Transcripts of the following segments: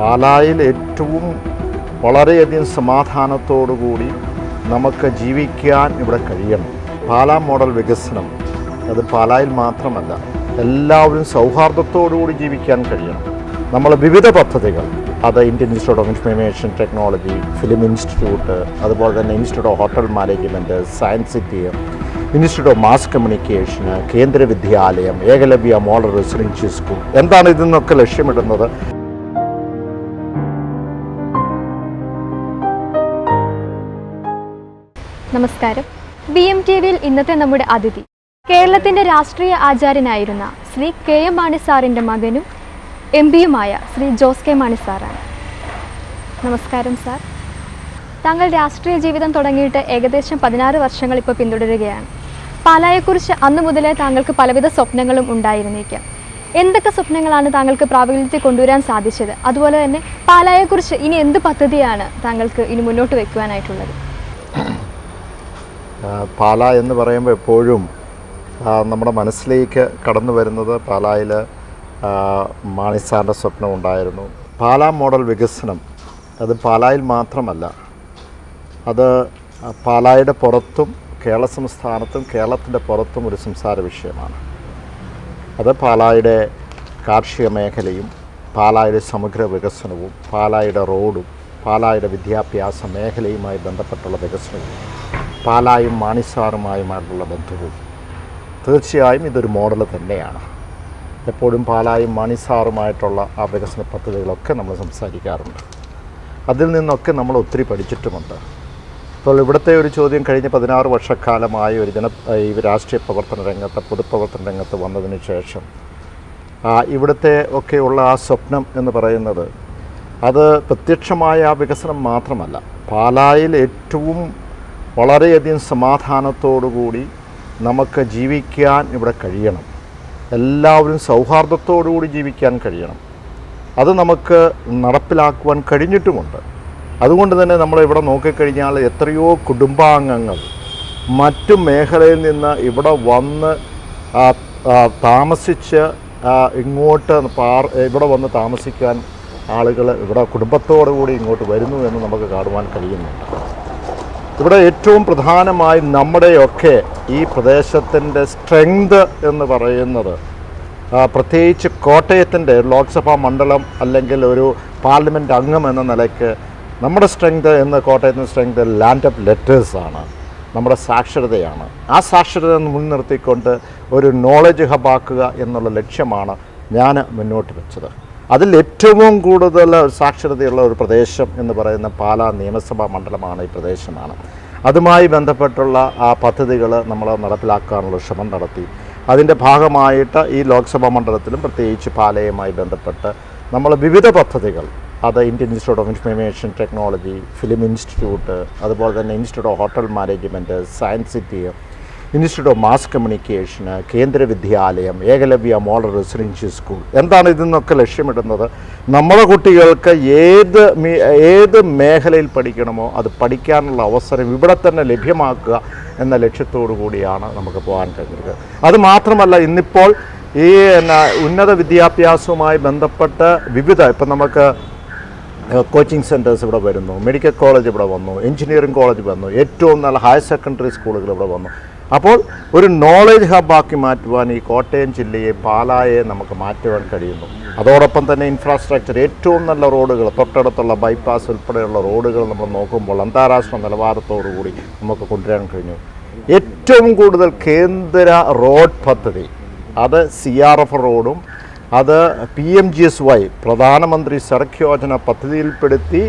പാലായിൽ ഏറ്റവും വളരെയധികം സമാധാനത്തോടുകൂടി നമുക്ക് ജീവിക്കാൻ ഇവിടെ കഴിയണം. പാലാ മോഡൽ വികസനം. അത് പാലായിൽ മാത്രമല്ല എല്ലാവരും സൗഹാർദ്ദത്തോടുകൂടി ജീവിക്കാൻ കഴിയണം. നമ്മൾ വിവിധ പദ്ധതികൾ അത് Indian institute of information technology film institute അതുപോലെ തന്നെ institute of hotel management science city institute of mass കമ്മ്യൂണിക്കേഷന് കേന്ദ്ര വിദ്യാലയം ഏകലവ്യ മോഡൽ റെസിഡൻഷ്യൽ സ്കൂൾ എന്താണ് ഇതിൽ നിന്നൊക്കെ ലക്ഷ്യമിടുന്നത്? നമസ്കാരം. ബി എം ടി വിയിൽ ഇന്നത്തെ നമ്മുടെ അതിഥി. കേരളത്തിന്റെ രാഷ്ട്രീയ ആചാര്യനായിരുന്ന ശ്രീ കെ എം മാണി സാറിന്റെ മകനും എം പിയുമായ ശ്രീ ജോസ് കെ മാണി സാറാണ് നമസ്കാരം സാർ. താങ്കൾ രാഷ്ട്രീയ ജീവിതം തുടങ്ങിയിട്ട് ഏകദേശം പതിനാറ് വർഷങ്ങൾ ഇപ്പോൾ പിന്തുടരുകയാണ്. പാലായെക്കുറിച്ച് അന്നു മുതലേ താങ്കൾക്ക് പലവിധ സ്വപ്നങ്ങളും ഉണ്ടായിരുന്നേക്കാം. എന്തൊക്കെ സ്വപ്നങ്ങളാണ് താങ്കൾക്ക് പ്രാബല്യത്തിൽ കൊണ്ടുവരാൻ സാധിച്ചത്? അതുപോലെ തന്നെ പാലായെക്കുറിച്ച് ഇനി എന്ത് പദ്ധതിയാണ് താങ്കൾക്ക് ഇനി മുന്നോട്ട് വെക്കുവാനായിട്ടുള്ളത്? പാല എന്ന് പറയുമ്പോൾ എപ്പോഴും നമ്മുടെ മനസ്സിലേക്ക് കടന്നു വരുന്നത് പാലായിൽ മാണിസാറിന്റെ സ്വപ്നം ഉണ്ടായിരുന്നു. പാല മോഡൽ വികസനം അത് പാലായിൽ മാത്രമല്ല. അത് പാലായുടെ പുറത്തും കേരള സംസ്ഥാനത്തും കേരളത്തിന്റെ പുറത്തും ഒരു സംസാര വിഷയമാണ്. അത് പാലായുടെ കാർഷിക മേഖലയും പാലായുടെ സമഗ്ര വികസനവും പാലായുടെ റോഡും പാലായുടെ വിദ്യാഭ്യാസ മേഖലയുമായി ബന്ധപ്പെട്ടുള്ള വികസനവും. പാലായും മാണിസാറുമായുമായിട്ടുള്ള ബന്ധവും. തീർച്ചയായും ഇതൊരു മോഡൽ തന്നെയാണ്. എപ്പോഴും പാലായും മാണിസാറുമായിട്ടുള്ള ആ വികസന പദ്ധതികളൊക്കെ നമ്മൾ സംസാരിക്കാറുണ്ട്. അതിൽ നിന്നൊക്കെ നമ്മൾ ഒത്തിരി പഠിച്ചിട്ടുമുണ്ട്. ഇപ്പോൾ ഇവിടുത്തെ ഒരു ചോദ്യം കഴിഞ്ഞ പതിനാറ് വർഷക്കാലമായി ഒരു ജന ഈ രാഷ്ട്രീയ പ്രവർത്തന രംഗത്ത് പൊതുപ്രവർത്തന രംഗത്ത് വന്നതിന് ശേഷം ഇവിടുത്തെ ഒക്കെയുള്ള ആ സ്വപ്നം എന്ന് പറയുന്നത് അത് പ്രത്യക്ഷമായ ആ വികസനം മാത്രമല്ല. പാലായിൽ ഏറ്റവും വളരെയധികം സമാധാനത്തോടുകൂടി നമുക്ക് ജീവിക്കാൻ ഇവിടെ കഴിയണം. എല്ലാവരും സൗഹാർദ്ദത്തോടുകൂടി ജീവിക്കാൻ കഴിയണം. അത് നമുക്ക് നടപ്പിലാക്കുവാൻ കഴിഞ്ഞിട്ടുമുണ്ട്. അതുകൊണ്ട് തന്നെ നമ്മൾ ഇവിടെ നോക്കിക്കഴിഞ്ഞാൽ എത്രയോ കുടുംബാംഗങ്ങൾ മറ്റു മേഖലയിൽ നിന്ന് ഇവിടെ വന്ന് താമസിച്ച് ഇങ്ങോട്ട് പാർ ഇവിടെ വന്ന് താമസിക്കാൻ ആളുകൾ ഇവിടെ കുടുംബത്തോടു കൂടി ഇങ്ങോട്ട് വരുന്നു എന്ന് നമുക്ക് കാണുവാൻ കഴിയുന്നുണ്ട്. ഇവിടെ ഏറ്റവും പ്രധാനമായി നമ്മുടെയൊക്കെ ഈ പ്രദേശത്തിന്റെ സ്ട്രെങ്ത് എന്ന് പറയുന്നത് പ്രത്യേകിച്ച് കോട്ടയത്തിന്റെ ലോക്സഭാ മണ്ഡലം അല്ലെങ്കിൽ ഒരു പാർലമെന്റ് അംഗം എന്ന നിലയ്ക്ക് നമ്മുടെ സ്ട്രെങ്ത് എന്ന് കോട്ടയത്തിന്റെ സ്ട്രെങ്ത് ലാൻഡ് ഓഫ് ലെറ്റേഴ്സാണ് നമ്മുടെ സാക്ഷരതയാണ്. ആ സാക്ഷരത മുൻനിർത്തിക്കൊണ്ട് ഒരു നോളജ് ഹബാക്കുക എന്നുള്ള ലക്ഷ്യമാണ് ഞാൻ മുന്നോട്ട് വെച്ചത്. അതിൽ ഏറ്റവും കൂടുതൽ സാക്ഷരതയുള്ള ഒരു പ്രദേശം എന്ന് പറയുന്ന പാലാ നിയമസഭാ മണ്ഡലമാണ് ഈ പ്രദേശമാണ്. അതുമായി ബന്ധപ്പെട്ടുള്ള ആ പദ്ധതികൾ നമ്മൾ നടപ്പിലാക്കാനുള്ള ശ്രമം നടത്തി. അതിന്റെ ഭാഗമായിട്ട് ഈ ലോക്സഭാ മണ്ഡലത്തിലും പ്രത്യേകിച്ച് പാലയുമായി ബന്ധപ്പെട്ട് നമ്മൾ വിവിധ പദ്ധതികൾ അത് Indian institute of information technology film institute അതുപോലെ തന്നെ institute of hotel management science city institute of mass കമ്മ്യൂണിക്കേഷന് കേന്ദ്ര വിദ്യാലയം ഏകലവ്യ മോഡൽ റെസിഡൻഷ്യൽ സ്കൂൾ എന്താണ് ഇതിൽ നിന്നൊക്കെ ലക്ഷ്യമിടുന്നത് നമ്മുടെ കുട്ടികൾക്ക് ഏത് ഏത് മേഖലയിൽ പഠിക്കണമോ അത് പഠിക്കാനുള്ള അവസരം ഇവിടെ തന്നെ ലഭ്യമാക്കുക എന്ന ലക്ഷ്യത്തോടു കൂടിയാണ് നമുക്ക് പോകാൻ കഴിഞ്ഞത്. അതുമാത്രമല്ല ഇന്നിപ്പോൾ ഈ ഉന്നത വിദ്യാഭ്യാസവുമായി ബന്ധപ്പെട്ട് വിവിധ ഇപ്പം നമുക്ക് കോച്ചിങ് സെന്റേഴ്സ് ഇവിടെ വരുന്നു മെഡിക്കൽ കോളേജ് ഇവിടെ വന്നു എഞ്ചിനീയറിംഗ് കോളേജ് വന്നു ഏറ്റവും നല്ല ഹയർ സെക്കൻഡറി സ്കൂളുകൾ ഇവിടെ വന്നു. അപ്പോൾ ഒരു നോളേജ് ഹബ്ബാക്കി മാറ്റുവാൻ ഈ കോട്ടയം ജില്ലയെ പാലായെ നമുക്ക് മാറ്റുവാൻ കഴിയുന്നു. അതോടൊപ്പം തന്നെ ഇൻഫ്രാസ്ട്രക്ചർ ഏറ്റവും നല്ല റോഡുകൾ തൊട്ടടുത്തുള്ള ബൈപ്പാസ് ഉൾപ്പെടെയുള്ള റോഡുകൾ നമ്മൾ നോക്കുമ്പോൾ അന്താരാഷ്ട്ര നിലവാരത്തോടുകൂടി നമുക്ക് കൊണ്ടുവരാൻ കഴിഞ്ഞു. ഏറ്റവും കൂടുതൽ കേന്ദ്ര റോഡ് പദ്ധതി അത് സി ആർ എഫ് റോഡും അത് P M G S Y Pradhan Mantri Sadak Yojana പദ്ധതിയിൽപ്പെടുത്തി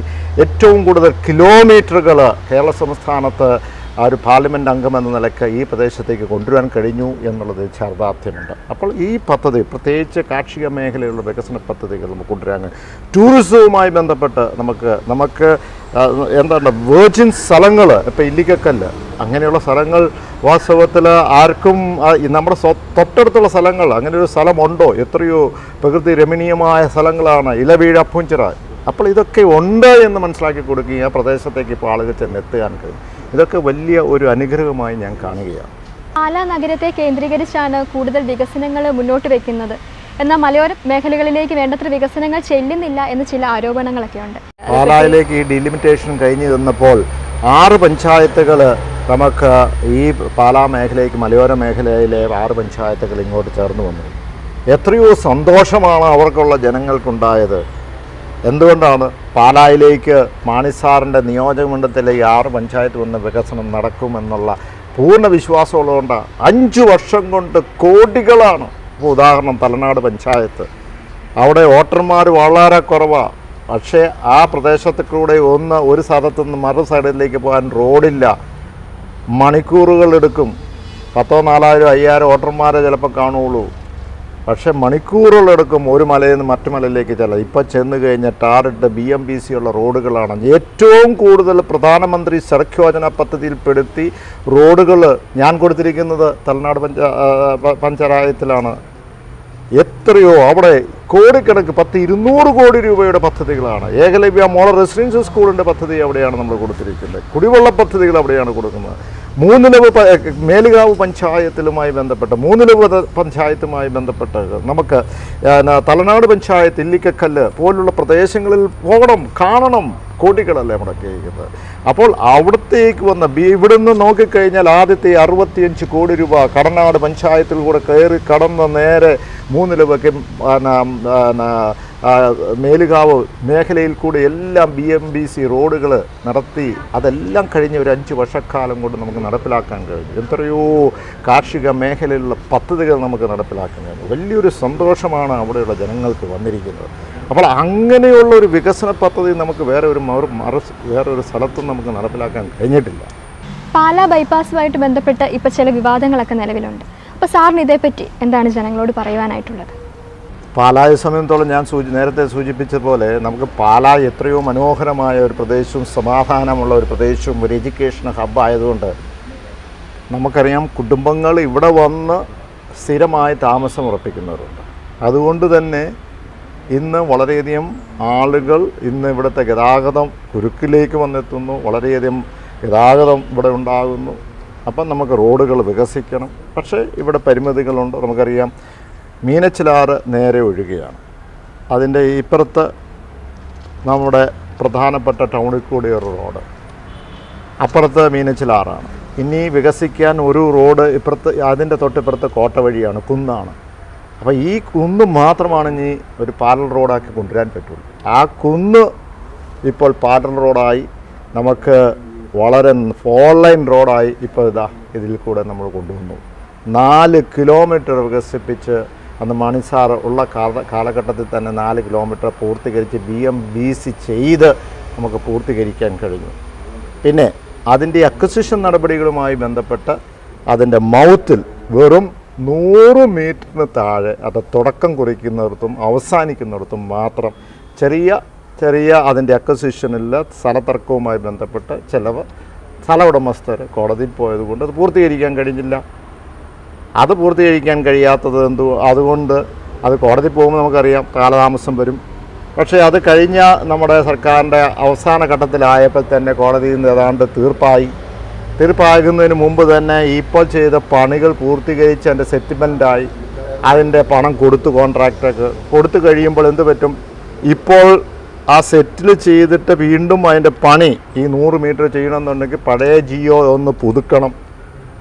ഏറ്റവും കൂടുതൽ കിലോമീറ്ററുകൾ കേരള സംസ്ഥാനത്ത് ആ ഒരു പാർലമെന്റ് അംഗം എന്ന നിലയ്ക്ക് ഈ പ്രദേശത്തേക്ക് കൊണ്ടുവരാൻ കഴിഞ്ഞു എന്നുള്ളത് ചാർദാർത്ഥ്യമുണ്ട് അപ്പോൾ ഈ പദ്ധതി പ്രത്യേകിച്ച് കാർഷിക മേഖലയിലുള്ള വികസന പദ്ധതികൾ നമുക്ക് കൊണ്ടുവരാൻ ടൂറിസവുമായി ബന്ധപ്പെട്ട് നമുക്ക് നമുക്ക് എന്താണ് വേർജിൻ സ്ഥലങ്ങൾ ഇപ്പോൾ ഇല്ലിക്കക്കല്ല് അങ്ങനെയുള്ള സ്ഥലങ്ങൾ വാസ്തവത്തിൽ ആർക്കും നമ്മുടെ തൊട്ടടുത്തുള്ള സ്ഥലങ്ങൾ അങ്ങനെ ഒരു സ്ഥലമുണ്ടോ? എത്രയോ പ്രകൃതി രമണീയമായ സ്ഥലങ്ങളാണ്. ഇലവീഴ അപ്പോൾ ഇതൊക്കെ ഉണ്ട് എന്ന് മനസ്സിലാക്കി കൊടുക്കുകയും ആ പ്രദേശത്തേക്ക് ഇപ്പോൾ ആളുകൾ ചെന്നെത്തുകയാണ് കഴിയും. ഇതൊക്കെ വലിയ ഒരു അനുഗ്രഹമായി ഞാൻ കാണുകയാണ്. പാല നഗരത്തെ കേന്ദ്രീകരിച്ചാണ് കൂടുതൽ വികസനങ്ങൾ മുന്നോട്ട് വെക്കുന്നത്. എന്നാൽ മലയോര മേഖലകളിലേക്ക് വേണ്ടത്ര വികസനങ്ങൾ ചെല്ലുന്നില്ല എന്ന് ചില ആരോപണങ്ങളൊക്കെ ഉണ്ട് പാലായിലേക്ക് ഈ ഡിലിമിറ്റേഷൻ കഴിഞ്ഞു തന്നപ്പോൾ ആറ് പഞ്ചായത്തുകൾ നമുക്ക് ഈ പാലാ മേഖലയ്ക്ക് മലയോര മേഖലയിലെ ആറ് പഞ്ചായത്തുകൾ ഇങ്ങോട്ട് ചേർന്ന് വന്നു. എത്രയോ സന്തോഷമാണ് അവർക്കുള്ള ജനങ്ങൾക്കുണ്ടായത്. എന്തുകൊണ്ടാണ് പാലായിലേക്ക് മാണിസാറിന്റെ നിയോജകമണ്ഡലത്തിലെ ഈ ആറ് പഞ്ചായത്ത് വന്ന വികസനം നടക്കുമെന്നുള്ള പൂർണ വിശ്വാസമുള്ളതുകൊണ്ടാണ് അഞ്ച് വർഷം കൊണ്ട് കോടികളാണ്. ഇപ്പോൾ ഉദാഹരണം തലനാട് പഞ്ചായത്ത്. അവിടെ വോട്ടർമാർ വളരെ കുറവാണ് പക്ഷേ ആ പ്രദേശത്ത് കൂടെ ഒന്ന് ഒരു സ്ഥലത്തു നിന്ന് മറു സൈഡിലേക്ക് പോകാൻ റോഡില്ല. മണിക്കൂറുകൾ എടുക്കും. പത്തോ നാലായിരം അയ്യായിരം വോട്ടർമാരെ ചിലപ്പോൾ കാണുള്ളൂ പക്ഷേ മണിക്കൂറുകളെടുക്കും ഒരു മലയിൽ നിന്ന് മറ്റു മലയിലേക്ക് ചെല്ലാം ഇപ്പോൾ ചെന്ന് കഴിഞ്ഞാൽ ടാറിട്ട് ബി എം ബി സി ഉള്ള റോഡുകളാണ്. ഏറ്റവും കൂടുതൽ പ്രധാനമന്ത്രി സഡക് യോജന പദ്ധതിയിൽപ്പെടുത്തി റോഡുകൾ ഞാൻ കൊടുത്തിരിക്കുന്നത് തലനാട് പഞ്ചാ പഞ്ചായത്തിലാണ്. എത്രയോ അവിടെ കോടിക്കണക്ക് പത്ത് ഇരുന്നൂറ് കോടി രൂപയുടെ പദ്ധതികളാണ്. ഏകലവ്യ മോളർ റെസിഡൻഷ്യൽ സ്കൂളിന്റെ പദ്ധതി അവിടെയാണ് നമ്മൾ കൊടുത്തിരിക്കുന്നത്. കുടിവെള്ള പദ്ധതികൾ അവിടെയാണ് കൊടുക്കുന്നത്. മൂന്നിലവ് മേലുകാവ് പഞ്ചായത്തിലുമായി ബന്ധപ്പെട്ട് മൂന്നിലവ് പഞ്ചായത്തുമായി ബന്ധപ്പെട്ട് നമുക്ക് തലനാട് പഞ്ചായത്ത് ഇല്ലിക്കക്കല്ല് പോലുള്ള പ്രദേശങ്ങളിൽ പോകണം കാണണം കോടികളല്ലേ മുടക്കിയിരിക്കുന്നത് അപ്പോൾ അവിടത്തേക്ക് വന്ന ബി ഇവിടുന്ന് നോക്കിക്കഴിഞ്ഞാൽ ആദ്യത്തെ അറുപത്തിയഞ്ച് കോടി രൂപ കടനാട് പഞ്ചായത്തിൽ കൂടെ കയറി കടന്ന് നേരെ മൂന്നിലവയ്ക്ക് മേലുകാവ് മേഖലയിൽ കൂടെ എല്ലാം ബി എം ബി സി റോഡുകൾ നടത്തി അതെല്ലാം കഴിഞ്ഞ ഒരു അഞ്ച് വർഷക്കാലം കൊണ്ട് നമുക്ക് നടപ്പിലാക്കാൻ കഴിഞ്ഞു. എത്രയോ കാർഷിക മേഖലയിലുള്ള പദ്ധതികൾ നമുക്ക് നടപ്പിലാക്കാൻ കഴിഞ്ഞു. വലിയൊരു സന്തോഷമാണ് അവിടെയുള്ള ജനങ്ങൾക്ക് വന്നിരിക്കുന്നത്. അപ്പോൾ അങ്ങനെയുള്ള ഒരു വികസന പദ്ധതി നമുക്ക് വേറെ ഒരു മറു മറു വേറെ ഒരു സ്ഥലത്തും നമുക്ക് നടപ്പിലാക്കാൻ കഴിഞ്ഞിട്ടില്ല. പാലാ ബൈപ്പാസുമായിട്ട് ബന്ധപ്പെട്ട് ഇപ്പോൾ ചില വിവാദങ്ങളൊക്കെ നിലവിലുണ്ട്. അപ്പോൾ സാറിന് ഇതേപ്പറ്റി എന്താണ് ജനങ്ങളോട് പറയുവാനായിട്ടുള്ളത്? പാലായെ സംബന്ധിച്ചോളം ഞാൻ സൂചി നേരത്തെ സൂചിപ്പിച്ച പോലെ നമുക്ക് പാലാ എത്രയോ മനോഹരമായ ഒരു പ്രദേശവും സമാധാനമുള്ള ഒരു പ്രദേശവും ഒരു എഡ്യൂക്കേഷൻ ഹബ് ആയതുകൊണ്ട് നമുക്കറിയാം കുടുംബങ്ങൾ ഇവിടെ വന്ന് സ്ഥിരമായി താമസം ഉറപ്പിക്കുന്നവരുണ്ട്. അതുകൊണ്ട് തന്നെ ഇന്ന് വളരെയധികം ആളുകൾ ഇന്ന് ഇവിടുത്തെ ഗതാഗതം കുരുക്കിലേക്ക് വന്നെത്തുന്നു വളരെയധികം ഗതാഗതം ഇവിടെ ഉണ്ടാകുന്നു. അപ്പം നമുക്ക് റോഡുകൾ വികസിക്കണം. പക്ഷേ ഇവിടെ പരിമിതികളുണ്ട്. നമുക്കറിയാം മീനച്ചിലാറ് നേരെ ഒഴുകുകയാണ് അതിന്റെ ഇപ്പുറത്ത് നമ്മുടെ പ്രധാനപ്പെട്ട ടൗണിൽ കൂടി ഒരു റോഡ് അപ്പുറത്ത് മീനച്ചിലാറാണ്. ഇനി വികസിക്കാൻ ഒരു റോഡ് ഇപ്പുറത്ത് അതിന്റെ തൊട്ടിപ്പുറത്ത് കോട്ട വഴിയാണ് കുന്നാണ്. അപ്പോൾ ഈ കുന്ന് മാത്രമാണ് ഇനി ഒരു പാരൽ റോഡാക്കി കൊണ്ടുവരാൻ പറ്റുള്ളൂ. ആ കുന്ന് ഇപ്പോൾ പാരൽ റോഡായി നമുക്ക് വളരെ ഫോർ ലൈൻ റോഡായി ഇപ്പോൾ ഇതാ ഇതിൽ കൂടെ നമ്മൾ കൊണ്ടുവന്നു. നാല് കിലോമീറ്റർ വികസിപ്പിച്ച് അന്ന് മണിസാർ ഉള്ള കാല കാലഘട്ടത്തിൽ തന്നെ നാല് കിലോമീറ്റർ പൂർത്തീകരിച്ച് ബി എം ബി സി ചെയ്ത് നമുക്ക് പൂർത്തീകരിക്കാൻ കഴിഞ്ഞു. പിന്നെ അതിന്റെ അക്വസിഷൻ നടപടികളുമായി ബന്ധപ്പെട്ട് അതിന്റെ മൗത്തിൽ വെറും നൂറ് മീറ്ററിന് താഴെ അത് തുടക്കം കുറിക്കുന്നിടത്തും അവസാനിക്കുന്നിടത്തും മാത്രം ചെറിയ ചെറിയ അതിന്റെ അക്വസിഷനിൽ സ്ഥലത്തർക്കവുമായി ബന്ധപ്പെട്ട് ചിലവ് സ്ഥല ഉടമസ്ഥർ കോടതിയിൽ പോയതുകൊണ്ട് അത് പൂർത്തീകരിക്കാൻ കഴിഞ്ഞില്ല. അത് പൂർത്തീകരിക്കാൻ കഴിയാത്തത് എന്തു അതുകൊണ്ട് അത് കോടതി പോകുമ്പോൾ നമുക്കറിയാം കാലതാമസം വരും. പക്ഷേ അത് കഴിഞ്ഞ നമ്മുടെ സർക്കാരിന്റെ അവസാന ഘട്ടത്തിലായപ്പോൾ തന്നെ കോടതിയിൽ നിന്ന് ഏതാണ്ട് തീർപ്പായി. തീർപ്പാകുന്നതിന് മുമ്പ് തന്നെ ഇപ്പോൾ ചെയ്ത പണികൾ പൂർത്തീകരിച്ച് അതിന്റെ സെറ്റിൽമെന്റായി അതിന്റെ പണം കൊടുത്തു കോൺട്രാക്ടർക്ക്. കൊടുത്തു കഴിയുമ്പോൾ എന്ത് പറ്റും? ഇപ്പോൾ ആ സെറ്റിൽ ചെയ്തിട്ട് വീണ്ടും അതിന്റെ പണി ഈ നൂറ് മീറ്റർ ചെയ്യണമെന്നുണ്ടെങ്കിൽ പഴയ ജിയോ ഒന്ന് പുതുക്കണം.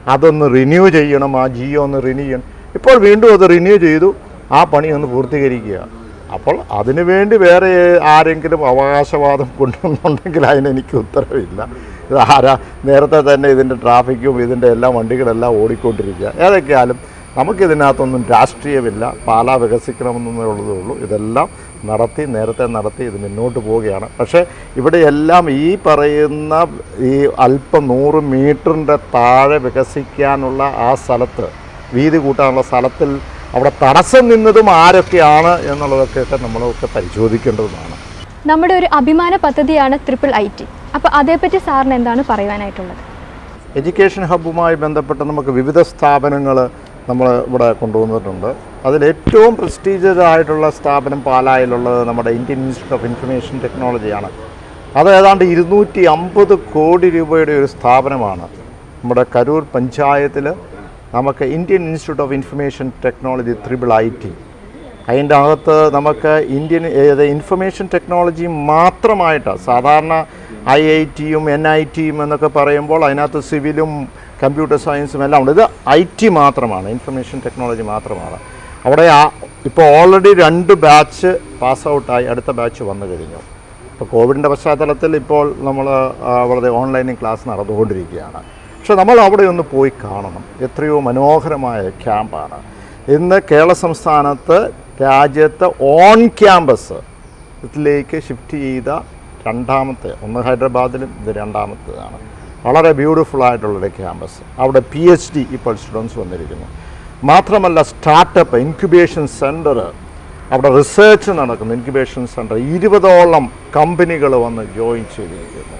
അതൊന്ന് റിന്യൂ ചെയ്യണം ആ ജിയോ ഒന്ന് റിന്യൂ ചെയ്യണം. ഇപ്പോൾ വീണ്ടും അത് റിന്യൂ ചെയ്തു ആ പണി ഒന്ന് പൂർത്തീകരിക്കുക. അപ്പോൾ അതിനുവേണ്ടി വേറെ ആരെങ്കിലും അവകാശവാദം കൊണ്ടുവന്നുണ്ടെങ്കിൽ അതിനെനിക്ക് ഉത്തരവില്ല. ഇത് ആരാ? നേരത്തെ തന്നെ ഇതിന്റെ ട്രാഫിക്കും ഇതിന്റെ എല്ലാ വണ്ടികളെല്ലാം ഓടിക്കൊണ്ടിരിക്കുക. ഏതൊക്കെയാലും നമുക്കിതിനകത്തൊന്നും രാഷ്ട്രീയമില്ല. പാലാ വികസിക്കണമെന്നേ ഉള്ളതേ ഉള്ളൂ. ഇതെല്ലാം നടത്തി നേരത്തെ നടത്തി ഇത് മുന്നോട്ട് പോവുകയാണ്. പക്ഷേ ഇവിടെയെല്ലാം ഈ പറയുന്ന ഈ അല്പം നൂറ് മീറ്ററിന്റെ താഴെ വികസിക്കാനുള്ള ആ സ്ഥലത്ത് വീതി കൂട്ടാനുള്ള സ്ഥലത്തിൽ അവിടെ തടസ്സം നിന്നതും ആരൊക്കെയാണ് എന്നുള്ളതൊക്കെ നമ്മളൊക്കെ പരിശോധിക്കേണ്ടതുമാണ്. നമ്മുടെ ഒരു അഭിമാന പദ്ധതിയാണ് ട്രിപ്പിൾ ഐ ടി അപ്പോൾ അതേപ്പറ്റി സാറിന് എന്താണ് പറയുവാനായിട്ടുള്ളത് എഡ്യൂക്കേഷൻ ഹബ്ബുമായി ബന്ധപ്പെട്ട് നമുക്ക് വിവിധ സ്ഥാപനങ്ങൾ നമ്മൾ ഇവിടെ കൊണ്ടുവന്നിട്ടുണ്ട്. അതിലേറ്റവും പ്രസ്റ്റീജിയസ് ആയിട്ടുള്ള സ്ഥാപനം പാലായിലുള്ളത് നമ്മുടെ ഇന്ത്യൻ ഇൻസ്റ്റിറ്റ്യൂട്ട് ഓഫ് ഇൻഫർമേഷൻ ടെക്നോളജിയാണ് അത് ഏതാണ്ട് ഇരുന്നൂറ്റി അമ്പത് കോടി രൂപയുടെ ഒരു സ്ഥാപനമാണ്. നമ്മുടെ കരൂർ പഞ്ചായത്തിൽ നമുക്ക് Indian institute of information technology triple I T അതിന്റെ അകത്ത് നമുക്ക് ഇന്ത്യൻ ഇൻഫർമേഷൻ ടെക്നോളജി മാത്രമായിട്ട് സാധാരണ ഐ ഐ ടിയും എൻ ഐ ടിയും എന്നൊക്കെ പറയുമ്പോൾ അതിനകത്ത് സിവിലും കമ്പ്യൂട്ടർ സയൻസും എല്ലാം ഉണ്ട്. ഇത് ഐ ടി മാത്രമാണ്. ഇൻഫർമേഷൻ ടെക്നോളജി മാത്രമാണ്. അവിടെ ആ ഇപ്പോൾ ഓൾറെഡി രണ്ട് ബാച്ച് പാസ് ഔട്ടായി അടുത്ത ബാച്ച് വന്നു കഴിഞ്ഞു. ഇപ്പോൾ കോവിഡിന്റെ പശ്ചാത്തലത്തിൽ ഇപ്പോൾ നമ്മൾ വളരെ ഓൺലൈനിൽ ക്ലാസ് നടന്നുകൊണ്ടിരിക്കുകയാണ്. പക്ഷെ നമ്മൾ അവിടെ ഒന്ന് പോയി കാണണം. എത്രയോ മനോഹരമായ ക്യാമ്പാണ് ഇന്ന് കേരള സംസ്ഥാനത്ത് രാജ്യത്ത് ഓൺ ക്യാമ്പസ് ഇതിലേക്ക് ഷിഫ്റ്റ് ചെയ്ത രണ്ടാമത്തെ ഒന്ന് ഹൈദരാബാദിലും ഇത് രണ്ടാമത്തേതാണ്. വളരെ ബ്യൂട്ടിഫുൾ ആയിട്ടുള്ളൊരു ക്യാമ്പസ് അവിടെ പി എച്ച് ഡി ഇപ്പോൾ സ്റ്റുഡൻസ് വന്നിരിക്കുന്നു. മാത്രമല്ല സ്റ്റാർട്ടപ്പ് ഇൻക്യുബേഷൻ സെന്റർ അവിടെ റിസർച്ച് നടക്കുന്നു. ഇൻക്യുബേഷൻ സെന്റർ ഇരുപതോളം കമ്പനികൾ വന്ന് ജോയിൻ ചെയ്തിരിക്കുന്നു.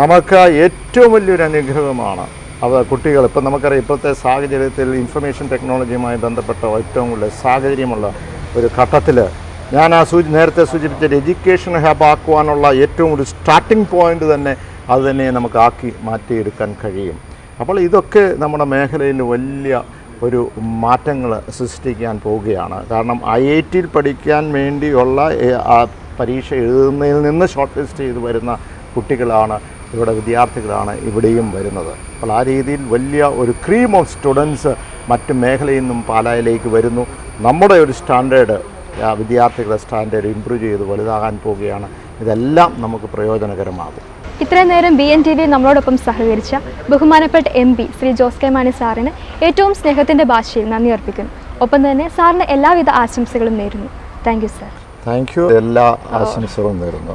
നമുക്ക് ഏറ്റവും വലിയൊരു അനുഗ്രഹമാണ് അവ കുട്ടികൾ. ഇപ്പം നമുക്കറിയാം ഇപ്പോഴത്തെ സാഹചര്യത്തിൽ ഇൻഫർമേഷൻ ടെക്നോളജിയുമായി ബന്ധപ്പെട്ട ഏറ്റവും കൂടുതൽ സാഹചര്യമുള്ള ഒരു ഘട്ടത്തിൽ ഞാൻ ആ സൂചി നേരത്തെ സൂചിപ്പിച്ച എഡ്യൂക്കേഷൻ ഹബ് ആക്കുവാനുള്ള ഏറ്റവും ഒരു സ്റ്റാർട്ടിംഗ് പോയിന്റ് തന്നെ അത് തന്നെ നമുക്ക് മാറ്റിയെടുക്കാൻ കഴിയും. അപ്പോൾ ഇതൊക്കെ നമ്മുടെ മേഖലയിൽ വലിയ ഒരു മാറ്റങ്ങൾ സൃഷ്ടിക്കാൻ പോവുകയാണ്. കാരണം ഐ ഐ ടിയിൽ പഠിക്കാൻ വേണ്ടിയുള്ള ആ പരീക്ഷ എഴുതുന്നതിൽ നിന്ന് ഷോർട്ട് ലിസ്റ്റ് ചെയ്ത് വരുന്ന കുട്ടികളാണ് ഇവിടെ വിദ്യാർത്ഥികളാണ് ഇവിടെയും വരുന്നത്. അപ്പോൾ ആ രീതിയിൽ വലിയ ഒരു ക്രീം ഓഫ് സ്റ്റുഡൻസ് മറ്റ് മേഖലയിൽ നിന്നും പാലായിലേക്ക് വരുന്നു. നമ്മുടെ ഒരു സ്റ്റാൻഡേർഡ് വിദ്യാർത്ഥികളുടെ സ്റ്റാൻഡേർഡ് ഇമ്പ്രൂവ് ചെയ്ത് വലുതാകാൻ പോവുകയാണ്. ഇതെല്ലാം നമുക്ക് പ്രയോജനകരമാകും. ഇത്രയും നേരം ബി എൻ ടി വി നമ്മളോടൊപ്പം സഹകരിച്ച ബഹുമാനപ്പെട്ട M P Shri Jose K Mani സാറിന് ഏറ്റവും സ്നേഹത്തിന്റെ ഭാഷയിൽ നന്ദി അർപ്പിക്കുന്നു. ഒപ്പം തന്നെ സാറിന് എല്ലാവിധ ആശംസകളും നേരുന്നു. Thank you sir thank you എല്ലാ ആശംസകളും നേരുന്നു.